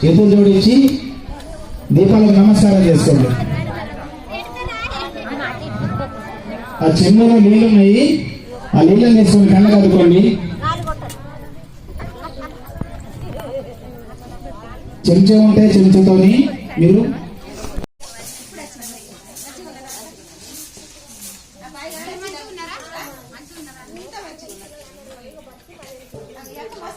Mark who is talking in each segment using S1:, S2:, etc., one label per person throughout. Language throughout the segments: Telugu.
S1: చేతులు జోడించి దీపాలకు నమస్కారం చేసుకోండి. ఆ చెంబులో నీళ్ళు ఉన్నాయి. ఆ నీళ్ళని తీసుకొని కళ్ళ కదుకోండి చెంచా ఉంటే చెంచాతోని మీరు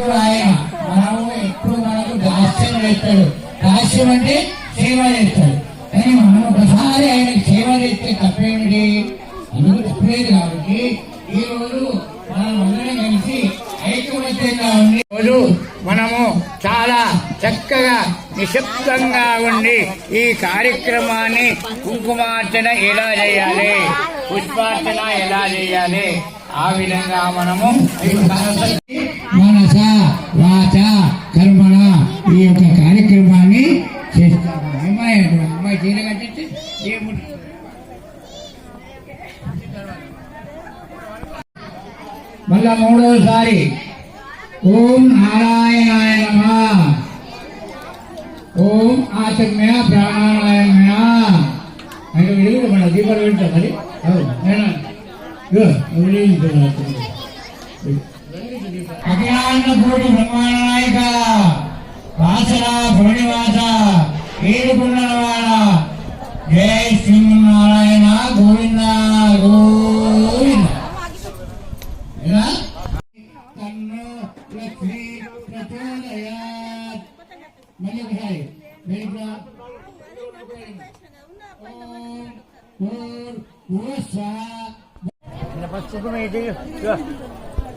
S2: ఆయన మనము ఎప్పుడు మనకు దాస్యం చేస్తాడు. దాస్యం అంటే సేవ చేస్తాడు. కానీ మనం ఒకసారి సేవ చేస్తే తప్పేమిటి? అందుకు తప్పలేదు కాబట్టి ఈ రోజు మనం అందరం కలిసి ఉండి రోజు మనము చాలా చక్కగా నిశ్శబ్దంగా ఉండి ఈ కార్యక్రమాన్ని కుంకుమార్చన ఎలా చేయాలి? పుష్పార్చన ఎలా చేయాలి? ఆ విధంగా మనము వాచ కర్మణ ఈ యొక్క కార్యక్రమాన్ని చేస్తాము అమ్మాయి అంటారు. అమ్మాయి చీర కట్టించి దేవుడు మళ్ళా మూడవసారి ఓం నారాయణాయ నమ ఓం ఆచమ్య ప్రాణాయామయ అంటే వెలుగుడు మన దీపాలు వెళ్తాం మరి అవును నేనా ఇగో, వెలిగించు. నాయక. వాసన భువనివాస ఏడుకున్నవాడ జై శ్రీమన్నారాయణ గోవింద గోవింద. మళ్ళీ ఒకసారి. ఓం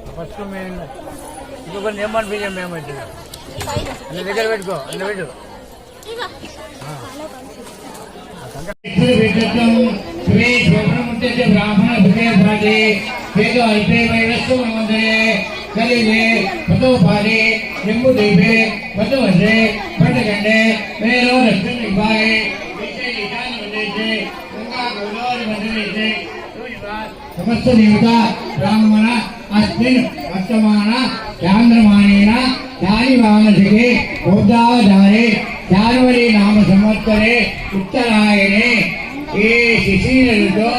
S3: ఫస్ట్ మేము ఇంకొకరిని ఏమనిపించాం మేము అయితే అన్న దగ్గర పెట్టుకో అన్న పెట్టు.
S2: శ్రీ సుబ్రహ్మణ్య బ్రాహ్మణ వేద వైరస్సు మందిరే కలిగే పదవసే పట్టగండే వేలో విభాగే సమస్త దేవత బ్రాహ్మణ అస్మిన్ వర్తమాన చాంద్రమానేన చారివానసికే బౌద్ధావధారే జాన్వరి నామ సంవత్సరే ఉత్తరాయణే ఏ శిశీరతో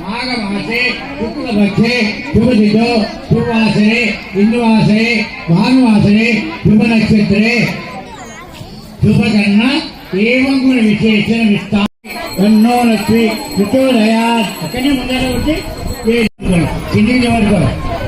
S2: మాఘమాసే శుక్లపక్షే శుభదితో శుభవాసరే ఇందువాసరే భానువాసరే శుభ నక్షత్రే శుభకర్ణ ఏవం గుణ విశేషణ విస్తా ఎన్నో లక్ష్మి ప్రచోదయా అక్కడనే ముందర వచ్చి కిందికి పడుకో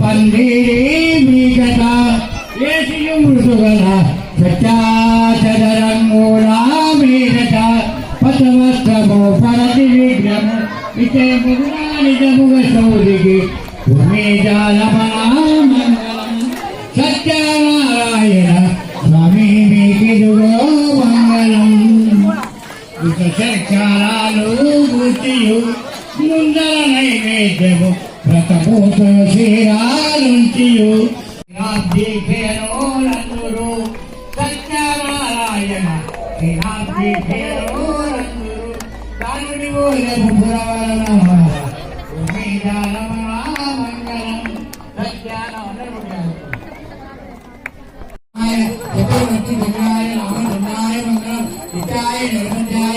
S2: పందిరి మిగత ఏసియు మృదుగల సత్యాచరంగూరా మిగత పరతి విగ్రహము ఇతే ముగురా నిజముగ సౌదికి సత్యనారాయణ స్వామి మీకిదుగో మంగళం. ఇక చర్చాలు గుర్తియు ముందర నైవేద్యము. ಕೂತು ಶ್ರೀರಾಲುಂಟಿಯು ರಾಜ್ಯನೂರು ಸತ್ಯನಾರಾಯಣ ಶ್ರೀರಾಜ್ಯನೂರು ಕಾಲುಡಿಗೂ ಮಂಗಲಾಯ ಮಂಗಲ ಹಿತಾಯ ನಿರ್ಮಲ